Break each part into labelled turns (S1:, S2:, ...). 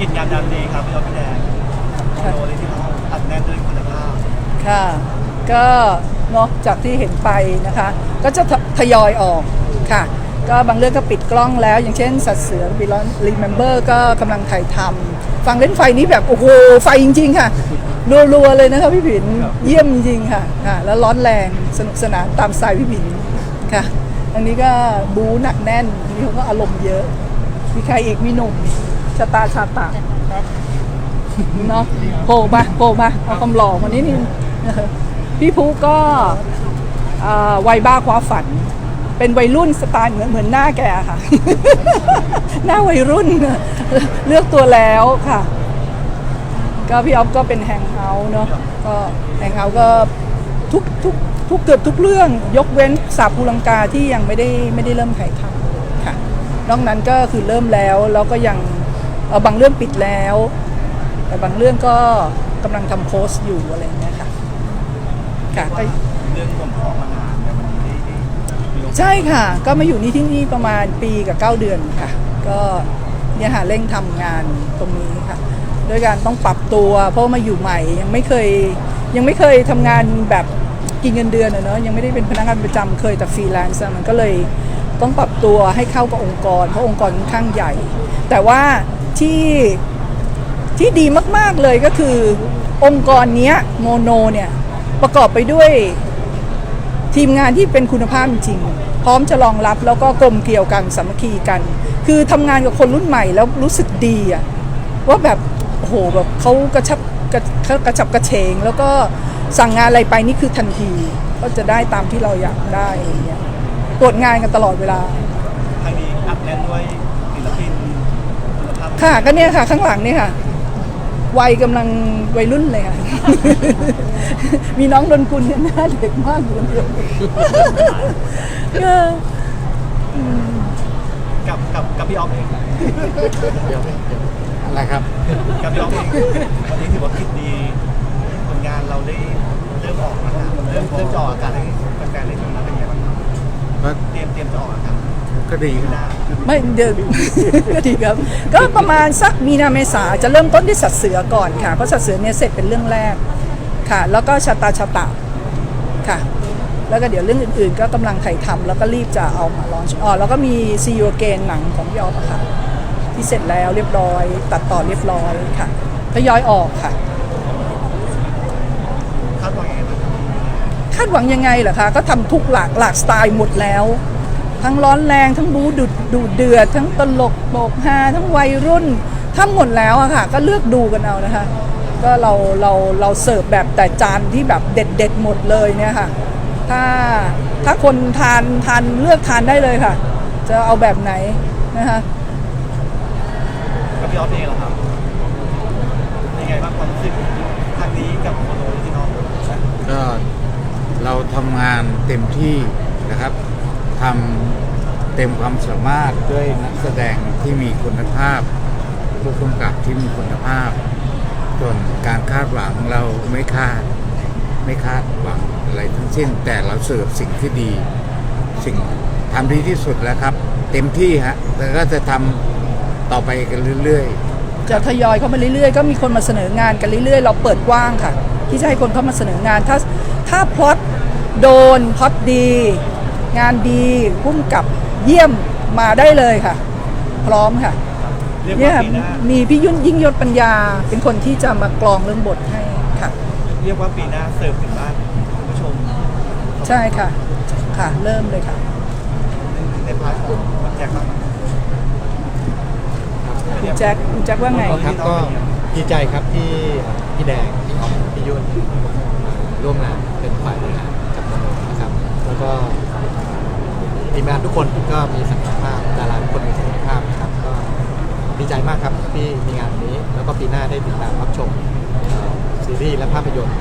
S1: กินงานดำดีครับพี่อ๊อฟพี่แดงโลเลยที่เราอัดแน่นด้วยคุณภาพ
S2: ค่ะ ก็เนาะจากที่เห็นไปนะคะ ก็จะททยอยออกค่ะ ก็บางเรื่องก็ปิดกล้องแล้ว อย่างเช่น สัตว์เสือบิลอนรีเมมเบอร์ก็กำลังถ่ายทำฟังเล่นไฟนี้แบบ โอ้โห ไฟจริง ๆ ค่ะรัวๆเลยนะคะพี่ผิน
S1: ครับ
S2: เยี่ยมจริงๆค่ะค่ะ แล้วร้อนแรงสนุกสนานตามสไตล์พี่ผินค่ะ อันนี้ก็บู๊หนักแน่นอันนี่เขาก็อารมณ์เยอะ มีใครอีกมีหนุ่ม ชะตาชาตะเนาะโผล่มาโผล่มาเอาคำหล่อมานิดนึงพี่ภูก็วัยบ้าคว้าฝัน เป็นวัยรุ่นสไตล์เหมือนเหมือนหน้าแกค่ะ หน้าวัยรุ่น เลือกตัวแล้วค่ะ ก็พี่ออฟก็เป็นแฮงเฮาเนาะก็แฮงเฮาก็ทุกทุกทุกเกือบทุกเรื่องยกเว้นสาภูลังกาที่ยังไม่ได้ไม่ได้เริ่มถ่ายทำค่ะนอกนั้นก็คือเริ่มแล้วแล้วก็ยัง บางเรื่องปิดแล้ว แต่บางเรื่องก็กำลังทำโพสต์อยู่อะไรอย่างเงี้ยค่ะค่ะก็
S1: เรื่องผมขอมานานแต่วันนี้ได้มีโอกาส
S2: ใช่ค่ะ ก็มาอยู่นี่ที่นี่ประมาณปีกับ 9 เดือนค่ะ ก็เนี่ยหาเร่งทำงานตรงนี้ค่ะด้วยการต้องปรับตัว เพราะว่ามาอยู่ใหม่ยังไม่เคยยังไม่เคยทำงานแบบกินเงินเดือนอะเนาะยังไม่ได้เป็นพนักงานประจำเคยแต่ฟรีแลนซ์อะมันก็เลยต้องปรับตัวให้เข้ากับองค์กร เพราะองค์กรค่อนข้างใหญ่ แต่ว่าที่ที่ดีมาก ๆ เลยก็คือองค์กรเนี้ยโมโนเนี่ยประกอบไปด้วยทีมงานที่เป็นคุณภาพจริง พร้อมจะรองรับแล้วก็กลมเกี่ยวกันสามัคคีกัน คือทำงานกับคนรุ่นใหม่แล้วรู้สึกดีอะว่าแบบโอ้โหแบบเขากระชับกระเขากระชับกระเฉง แล้วก็สั่งงานอะไรไปนี่คือทันที ก็จะได้ตามที่เราอยากได้อะไรเงี้ยตรวจงานกันตลอดเวลา
S1: ทางนี้อัดแน่นด้วยศิลปิน คุณภาพ
S2: ค่ะก็เนี่ยค่ะ ข้างหลังนี่ค่ะ วัยกำลังวัยรุ่นเลยค่ะ มีน้องดนกุลเนี่ยหน้าเด็กมากอยู่คนเดียวก็
S1: กับกับกับพี่อ๊อฟเอง
S3: อะไรครับ
S1: กับพี่อ๊อฟเองวันนี้ถือว่าคิดดีผลงานเราได้เริ่มออกแล้วนะเริ่มเริ่มจะออกอากาศให้แฟนๆได้ชมแล้วเป็นไงบ้างครับ
S3: ก็
S1: เตรียมเตรียมจะออกอากาศ
S3: ก็ดีค
S1: ห
S3: รับ
S1: น้า
S2: ไม่เดี๋ยวก็ดีครับ ก็ประมาณสักมีนาเมษาจะเริ่มต้นที่สัตว์เสือก่อนค่ะ เพราะสัตว์เสือเนี่ยเสร็จเป็นเรื่องแรกค่ะ แล้วก็ชาตาชาตะค่ะ แล้วก็เดี๋ยวเรื่องอื่นๆ ก็กำลังถ่ายทำแล้วก็รีบจะเอามาลอนอ๋อแล้วก็มีซีโอเกนหนังของพี่ออฟอะค่ะที่เสร็จแล้วเรียบร้อย ตัดต่อเรียบร้อยค่ะทยอยออกค่ะ
S1: คาดหวังยังไงบ้างครับ
S2: คาดหวังยังไงเหรอคะก็ทำทุกหลากหลากสไตล์หมดแล้ว ทั้งร้อนแรงทั้งบู๊ดุดูเดือด ทั้งตลกโปกฮาทั้งวัยรุ่นทำหมดแล้วอะค่ะ ก็เลือกดูกันเอานะคะ ก็เราเราเราเสิร์ฟแบบแต่จานที่แบบเด็ดเด็ดๆหมดเลยเนี่ยค่ะ ถ้าถ้าคนทานทานเลือกทานได้เลยค่ะ จะเอาแบบไหนนะคะ
S1: กับพี่อ๊อฟเองเหรอครับยังไงบ้างความรู้สึกทางนี้กับโมโนที่น้อง
S3: ก็เราทำงานเต็มที่นะครับ ทำเต็มความสามารถด้วยนักแสดงที่มีคุณภาพผู้กำกับที่มีคุณภาพส่วนการคาดหวังเราไม่คาด ไม่คาดหวังอะไรทั้งสิ้น แต่เราเสิร์ฟสิ่งที่ดี สิ่งทำดีที่สุดแล้วครับ เต็มที่ฮะแล้วก็จะทำต่อไปกันเรื่อยๆ
S2: จะทยอยเข้ามาเรื่อยๆ ก็มีคนมาเสนองานกันเรื่อยๆ เราเปิดกว้างค่ะ ที่จะให้คนเข้ามาเสนองาน ถ้าถ้าพล็อตโดนพล็อตดี งานดีพุ่มกับเยี่ยมมาได้เลยค่ะ พร้อมค่ะ
S1: เรียก
S2: เนี่
S1: ว่ายปีหน้า
S2: มีพี่ยุ่นยิ่งยศปัญญา เป็นคนที่จะมากรองเรื่องบทให้ค่ะ
S1: เรียกว่าปีหน้าเสิร์ฟถึงบ้านคุณผู้ชม
S2: ใช่ค่ะ ค่ะเริ่มเลยค่ะ
S1: ในพาร์ทของบักแจ็คบ้าง
S2: คุณแจ็คคุณแจ็คว่าไง
S4: ครับก็ดีใจครับที่พี่แดงพี่อ๊อฟพี่ยุ่นมาร่วมงานเป็นฝ่ายบริหารกับโมโนนะครับ แล้วก็ ทีมงานทุกคนก็มีศักยภาพดาราทุกคนมีศักยภาพนะครับก็ดีใจมากครับที่มีงานนี้ แล้วก็ปีหน้าได้ติดตามรับชมเอ่อซีรีส์และภาพยนตร์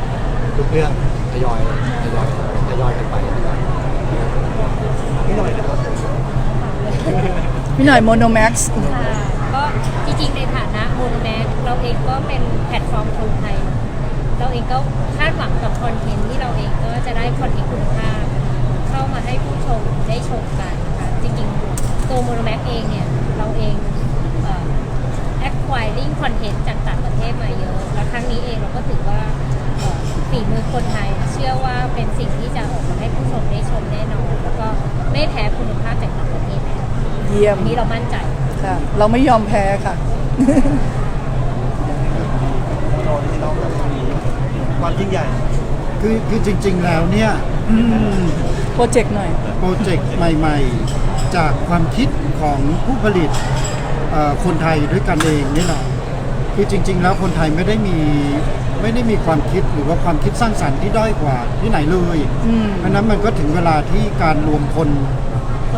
S4: ทุกเรื่องทยอยทยอยทยอยกันไปนะครับ
S1: นี่หน่อยนะครับ
S2: พี่หน่อยโมโนแม็กซ์
S5: ค่ะก็จริงๆ ในฐานะโมโนแม็กเราเองก็เป็นแพลตฟอร์มคนไทย เราเองก็คาดหวังกับคอนเทนต์ที่เราเองก็จะได้คอนเทนต์คุณภาพ เข้ามาให้ผู้ชมได้ชมกันนะคะจริงๆตัวโมโนแม็กเองเนี่ย เราเองแอคคว profiling content จากต่างประเทศมาเยอะ แล้วครั้งนี้เองเราก็ถือว่าเอ่อฝีมือคนไทย เชื่อว่าเป็นสิ่งที่จะออกมาให้ผู้ชมได้ชมแน่นอน แล้วก็ไม่แพ้คุณภาพจากต่างประเทศแน่นอน
S2: เยี่ยม
S5: อันนี้เรามั่นใจ
S2: ค่ะ เราไม่ยอมแพ้ค่ะ
S1: โนที่ต้องแบบมีความยิ่งใหญ่
S6: คือคือจริง ๆ แล้วเนี่ย อืม
S2: โปรเจกต์หน่อย
S6: โปรเจกต์ใหม่ ๆ จากความคิดของผู้ผลิตเอ่อคนไทยด้วยกันเองนี่แหละคือจริง ๆ แล้วคนไทยไม่ได้มีไม่ได้มีความคิดหรือว่าความคิดสร้างสรรค์ที่ด้อยกว่าที่ไหนเลย
S2: อืม
S6: เพราะฉะนั้นมันก็ถึงเวลาที่การรวมคน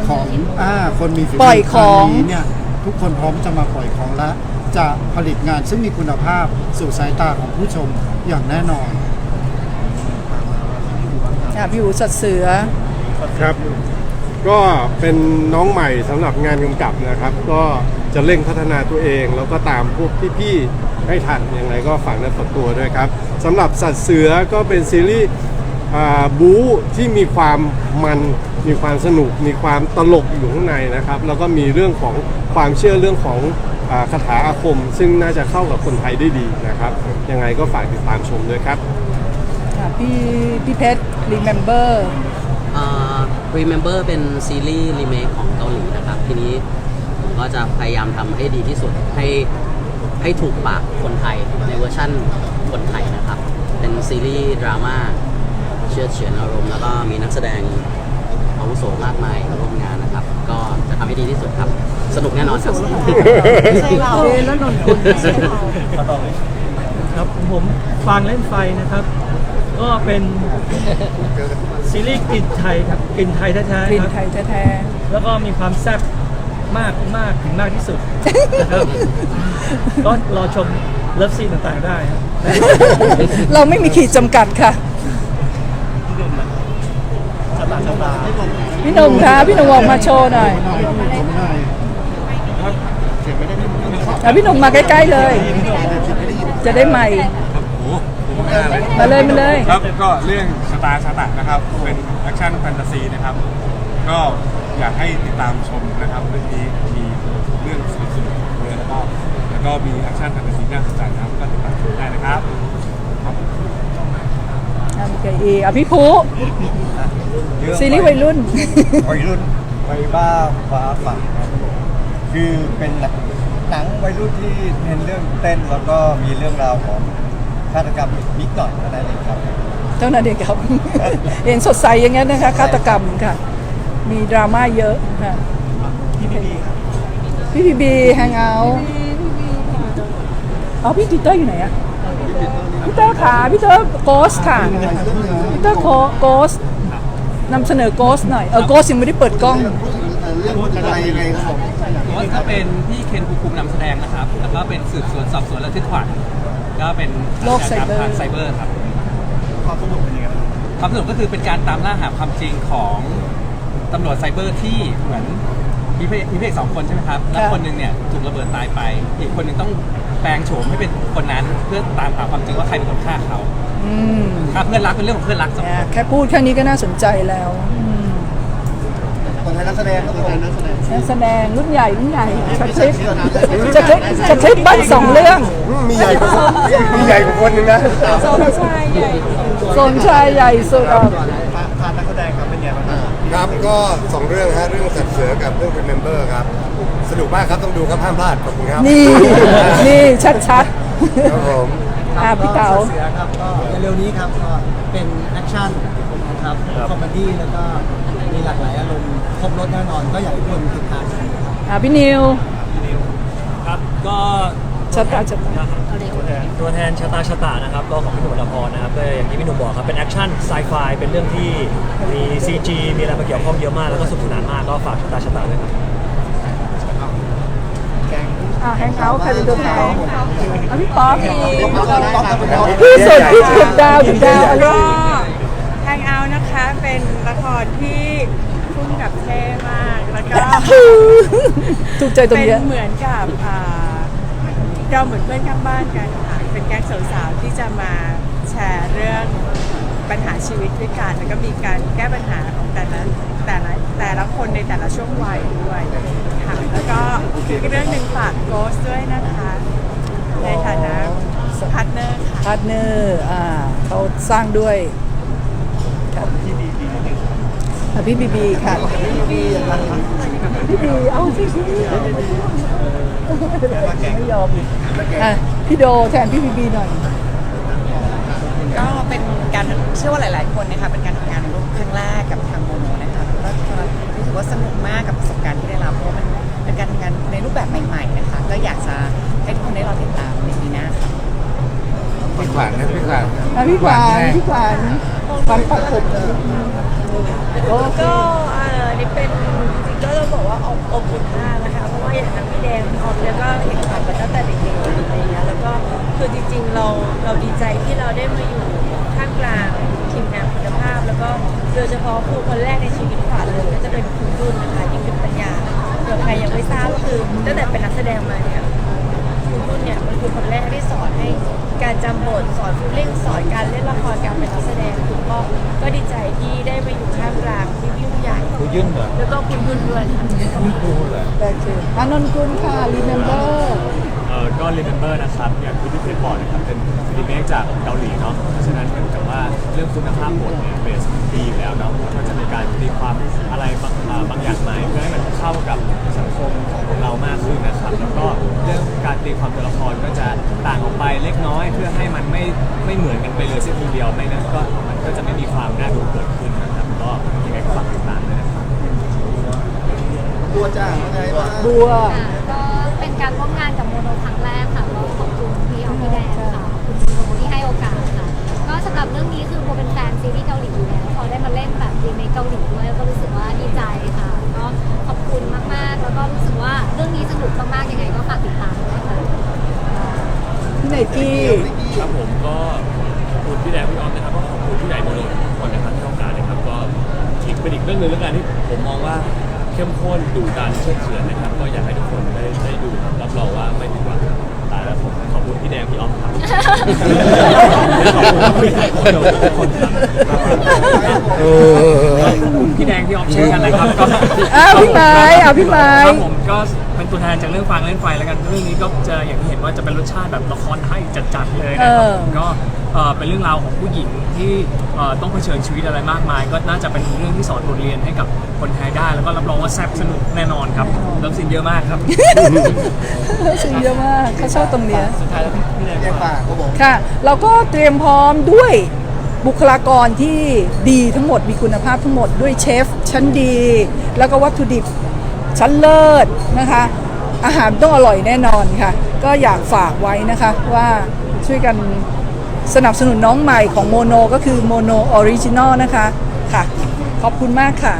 S6: ของอ่าคนมีฝีมื
S2: ปล่อยของ
S6: ทานี้เนี่ยทุกคนพร้อมจะมาปล่อยของและจะผลิตงานซึ่งมีคุณภาพสู่สายตาของผู้ชมอย่างแน่นอน
S2: อะพี่อูสัตว์เสือ
S7: ครับ ก็เป็นน้องใหม่สำหรับงานกำกับนะครับ ก็จะเร่งพัฒนาตัวเอง แล้วก็ตามพวกพี่ๆให้ทันยังไงก็ฝากเนื้อฝากตัวด้วยครับสำหรับสัตว์เสือก็เป็นซีรีส์อ่าบู๊ที่มีความมันมีความสนุก มีความตลกอยู่ข้างในนะครับ แล้วก็มีเรื่องของความเชื่อเรื่องของอาคาถาอาคม ซึ่งน่าจะเข้ากับคนไทยได้ดีนะครับ ยังไงก็ฝากติดตามชมด้วยครับ
S2: ค่ะพี่พี่เพชร remember
S8: อ่า Remember เป็นซีรีส์รีเมคของเกาหลีนะครับ ทีนี้ผมก็จะพยายามทำให้ดีที่สุดให้ให้ถูกปากคนไทยในเวอร์ชั่นคนไทยนะครับ เป็นซีรีส์ดราม่าเชื่อดเฉือนอารมณ์ แล้วก็มีนักแสดงอาวุโสมากมายมาร่วมงานนะครับ ก็จะทำให้ดีที่สุดครับ สนุกแน่นอนครับ
S2: ใช่เราแล้วนนท์คุณใช่เรา
S1: มาต่อเลย
S9: ครับผมฟางเล่นไฟนะครับ ก็เป็นซีรีส์กลิ่นไทยครับกลิ่นไทยแท้
S2: กลิ่น
S9: ๆค
S2: ไท
S9: รับ
S2: ยแท้
S9: แล้วก็มีความแซ่บมากมากถึงมากที่สุดนะครับก็รอชมเลิฟซีนต่างๆได้ครับ
S2: ๆ เราไม่มีขีดจำกัดค่ะ
S1: ชะตาชะตา
S2: พี่หนุ่มคะพี่หนุ่มออกมาโชว์หน่อยอะพี่หนุ่มมาใกล้ๆเลย จะได้ใหม่ มาเลยมาเลย
S10: ครับก็เรื่องสตาร์ชาตะนะครับเป็นแอคชั่นแฟนตาซีนะครับ ก็อยากให้ติดตามชมนะครับเรื่องนี้มีเรื่องสนุกๆเลยแล้วก็แล้วก็มีแอคชั่นแฟนตาซีน่าสนใจนะครับก็ติดตามชมได้นะครับ
S2: อะมีใครอีกอะพี่ภูซีรีส์วัยรุ่น
S1: วัยรุ่นวัยบ้าฟ้าฝันครับคือเป็นหนังหนังวัยรุ่นที่เน้นเรื่องเต้นแล้วก็มีเรื่องราวของ ฆาตกรรมนิดหน่อยเท่านั้นเองครับ
S2: เท่านั้นเองครับ เห็นสดใสอย่างนั้นนะคะฆาตกรรมค่ะ มีดราม่าเยอะค่ะ
S1: พี่พี่ดีครับ
S2: พี่พีบีแฮงเอาท์เอาพี่ปีเตอร์อยู่ไหนอะพี่เตอร์ขาพี่เตอร์โกสค่ะพี่เตอร์โกสนำเสนอโกสหน่อยเออโกสยังไม่ได้เปิดกล้อง
S1: อะไรยังไงครับผม
S11: โค้ชก็เป็นพี่เคนภูมิภูมินำแสดงนะครับ แล้วก็เป็นสืบสวนสอบสวนระทึกขวัญ ก็เป็น
S2: โลกไซเบอร์
S11: ทางไซเบอร์ครับ
S1: ความสนุกเป็นยังไงบ้าง
S11: ความสนุกก็คือเป็นการตามล่าหาความจริงของตำรวจไซเบอร์ที่เหมือนมีพระมีพระเอกสองคนใช่ไหมครับ แล้วคนหนึ่งเนี่ยถูกระเบิดตายไป อีกคนหนึ่งต้องแปลงโฉมให้เป็นคนนั้น เพื่อตามหาความจริงว่าใครเป็นคนฆ่าเขา
S2: อืม
S11: ฆ่าเพื่อนรักเป็นเรื่องของเพื่อนรักสอง
S2: เนี่ย
S11: คน
S2: แค่พูดแค่นี้ก็น่าสนใจแล้วอืม
S1: คนไทยนักแสดงครับผมนักแสดง
S2: นักแสดงรุ่นใหญ่รุ่นใหญ่จะคลิปจะคลิปจะคลิปบ้านสองเรื่อง
S7: มีใหญ่กว่ามีใหญ่กว่าคนนึงนะ
S2: โซนชายใหญ่โซนชายใหญ่สุดอะ
S1: พานักแสดงครับเป็นยังไงบ้างครับ
S7: ครับก็สองเรื่องฮะเรื่องสัตว์เสือกับเรื่อง Remember ครับสนุกมากครับต้องดูครับห้ามพลาดขอบคุณครับ
S2: นี่นี่ชัด
S7: ครับผม
S2: ๆอะพี่เต๋า
S4: เสือครับก็เร็วๆนี้ครับก็เป็นแอคชั่น นะครับ คอมเมดี้แล้วก็มีหลากหลายอารมณ์ครบรถแน่นอนก็อยากให้ทุกคนติดตามชมครับ
S2: อะพี่นิว
S9: ครับ ก็
S2: ชัดตาชัดตา
S9: ตัวแทนชะตาชะตานะครับ ก็ของพี่หนุ่มละพรนะครับก็อย่างที่พี่หนุ่มบอกครับ เป็นแอคชั่นไซไฟเป็นเรื่องที่มี CG มีอะไรมาเกี่ยวข้องเยอะมาก แล้วก็สนุกสนานมาก ก็ฝากชะตาชะตาด้วยครับ
S2: อะแฮงเอาท์ใครเป็นตัวแทนอะพี่ป๊อป
S1: พี่
S2: พี่สุดพี่สุดดาวสุดดาวอะไร
S12: ละครที่พุ่งกับเท่มาก แล้วก็
S2: ถูกใจตรง
S12: เป็น
S2: เนี้ย
S12: เหมือนกับอ่าเราเหมือนเพื่อนข้างบ้านกันค่ะเป็นแก๊งสาวๆที่จะมาแชร์เรื่องปัญหาชีวิตด้วยกันแล้วก็มีการแก้ปัญหาของแต่ละแต่ละแต่ละคนในแต่ละช่วงวัยด้วยค่ะแล้วก็อีกเรื่องหนึ่งฝากโกสด้วยนะคะา
S2: ร์ทเนอร์อ่าเขาสร้างด้วย ค่ะอะพี่บีบีค่ะพี่บีเอาสิพี่ไม่ยอมอีกอะพี่โดแทนพี่บีบีหน่อย
S13: ก็เป็นการเชื่อว่าหลาย ๆ คนนะคะเป็นการทำงานร่วมครั้งแรกกับทางโมโนนะคะแล้วก็รู้สึกว่าสนุกมากกับประสบการณ์ที่ได้รับเพราะว่ามันเป็นการทำงานในรูปแบบใหม่ ๆ นะคะ ก็อยากจะให้ทุกคนได้รอติดตามในปีหน้าค่ะ
S3: พี่ขวัญนะพี่ขวัญ
S2: อะพี่ขวัญ
S3: ไง
S2: พี่ขวัญ ขวัญปักผมโอ้
S14: ก็เอ่อนี่เป็นจริงๆก็ต้องบอกว่าอบอบอุ่นมากนะคะ เพราะว่าอย่างทั้งพี่แดงออมแล้วก็เห็นผ่านมาตั้งแต่เด็กๆอะไรอย่างเงี้ยแล้วก็คือจริงๆเราเราดีใจที่เราได้มาอยู่ท่ามกลางทีมงานคุณภาพ แล้วก็โดยเฉพาะครูคนแรกในชีวิตขวัญเลยก็จะเป็นครูรุ่นนะคะยิ่งเป็นปัญญาเผื่อใครยังไม่ทราบก็คือตั้งแต่เป็นนักแสดงมาเนี่ย นุ่นเนี่ยมันคือคนแรกที่สอนให้การจำบทสอนฟิลลิ่งสอนการเล่นละครการเป็นนักแสดงคุณก็ก็ดีใจที่ได้มาอยู่ท่ามกลางที่ยิ่งใหญ่
S3: คุณยื่นเหรอ
S14: แล้วก็คุณยุ่นด้วยค่ะ
S2: โอเคอานนท์กุลค่ะ remember
S9: เออก็ Remember นะครับอย่างที่พี่เพชรบอกนะครับเป็นรีเมคจากเกาหลีเนาะเพราะฉะนั้นเหมือนกับว่าเรื่องคุณภาพบทเนี่ยเบสดีอยู่แล้วเนาะแล้วก็จะมีการตีความอะไรบางอ่าบางอย่างใหม่เพื่อให้มันเข้ากับสังคมของเรามากขึ้นนะครับแล้วก็เรื่องการตีความตัวละครก็จะต่างออกไปเล็กน้อย เพื่อให้มันไม่ไม่เหมือนกันไปเลยสักทีเดียวไม่นั้นก็มันก็จะไม่มีความน่าดูเกิดขึ้นนะครับก็ยังไงก็ฝากติดตามด้วยนะครับ
S6: บัวจ้าว่าไงบ้าง
S2: บัว
S5: ค่ะ ก็เป็นการร่วมงานกับโมโนครั้งแรกค่ะก็ขอบคุณพี่ออมพี่แดงค่ะขอบคุณโมโนที่ให้โอกาสค่ะ ก็สำหรับเรื่องนี้คือโมเป็นแฟนซีรีส์เกาหลีอยู่แล้วพอได้มาเล่นแบบรีเมคเกาหลีด้วยก็รู้สึกว่าดีใจค่ะก็ขอบคุณมากๆ แล้วก็รู้สึกว่าเรื่องนี้สนุกมากๆยังไงก็ฝากติดตามด้วยค่ะ
S2: พี่ไหนกี้
S9: ครับผมก็ขอบคุณพี่แดงพี่ออมนะครับก็ขอบคุณพี่ใหญ่โมโนทุกคนนะครับที่ต้องการนะครับก็อีกเป็นอีกเรื่องหนึ่งแล้วกันที่ผมมองว่า เข้มข้นดุดันเชื่อเฉือนนะครับ ก็อยากให้ทุกคนได้ได้ดูครับรับรองว่าไม่ผิดหวังครับตายแล้วผมขอบคุณพี่แดงพี่ออมครับขอบคุณทุกคนครับ
S3: เออ
S9: พี่แดงพี่ออฟเช่นกันนะครับก็
S2: อ้าวพี่ไม้อ้าวพี่ไม้
S9: ครับผมก็ เป็นตัวแทนจากเรื่องฟางเล่นไฟแล้วกันเรื่องนี้ก็จะอย่างที่เห็นว่าจะเป็นรสชาติแบบละครไทยจัดๆเลยนะครับผมก็เอ่อเป็นเรื่องราวของผู้หญิงที่เอ่อต้องเผชิญชีวิตอะไรมากมาย ก็น่าจะเป็นเรื่องที่สอนบทเรียนให้กับคนไทยได้ แล้วก็รับรองว่าแซ่บสนุกแน่นอนครับเริ่มซินเยอะมากครับ
S2: สิ่งเยอะมากเขาชอบตรงเนี้ย
S9: สุดท้ายแล้วพี่แดง
S6: แยกปากเขาบอก
S2: ค่ะ เราก็เตรียมพร้อมด้วยบุคลากรที่ดีทั้งหมดมีคุณภาพทั้งหมดด้วยเชฟชั้นดี แล้วก็วัตถุดิบ ชั้นเลิศนะคะ อาหารต้องอร่อยแน่นอนค่ะ ก็อยากฝากไว้นะคะว่าช่วยกันสนับสนุนน้องใหม่ของโมโนก็คือโมโนออริจินอลนะคะค่ะ ขอบคุณมากค่ะ